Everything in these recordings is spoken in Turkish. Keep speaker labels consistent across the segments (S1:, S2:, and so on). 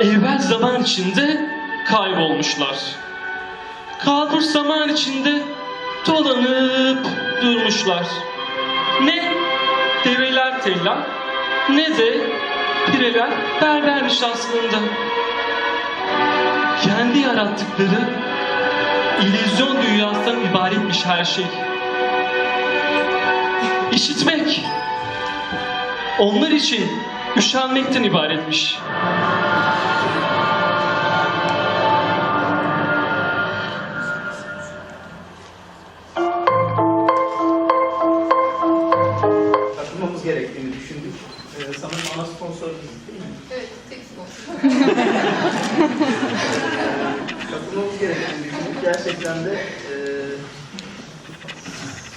S1: Evvel zaman içinde kaybolmuşlar. Kalbur zaman içinde dolanıp durmuşlar. Ne develer tella, ne de pireler berbermiş aslında. Kendi yarattıkları illüzyon dünyasından ibaretmiş her şey. Onlar için üşenmekten ibaretmiş.
S2: katılmamız gerektiğini düşündük. Ee, sanırım ana sponsorumuz değil mi?
S3: Evet, tek spor.
S2: Katılmamız gerektiğini düşündük. Gerçekten de e,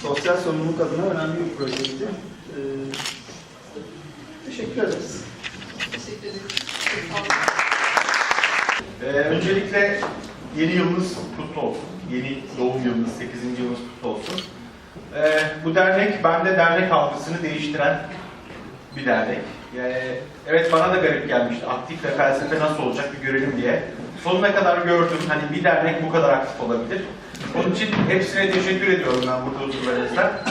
S2: sosyal sorumluluk adına önemli bir projeydi. E, teşekkür ederiz.
S4: Ee, öncelikle yeni yılınız kutlu olsun. Yeni doğum yılınız, 8. yılınız kutlu olsun. Ee, bu dernek, bende dernek algısını değiştiren bir dernek. Ee, evet bana da garip gelmişti. Aktif ve felsefe nasıl olacak bir görelim diye. Sonuna kadar gördüm. Hani bir dernek bu kadar aktif olabilir. Onun için hepsine teşekkür ediyorum ben burada oturanlarınızda.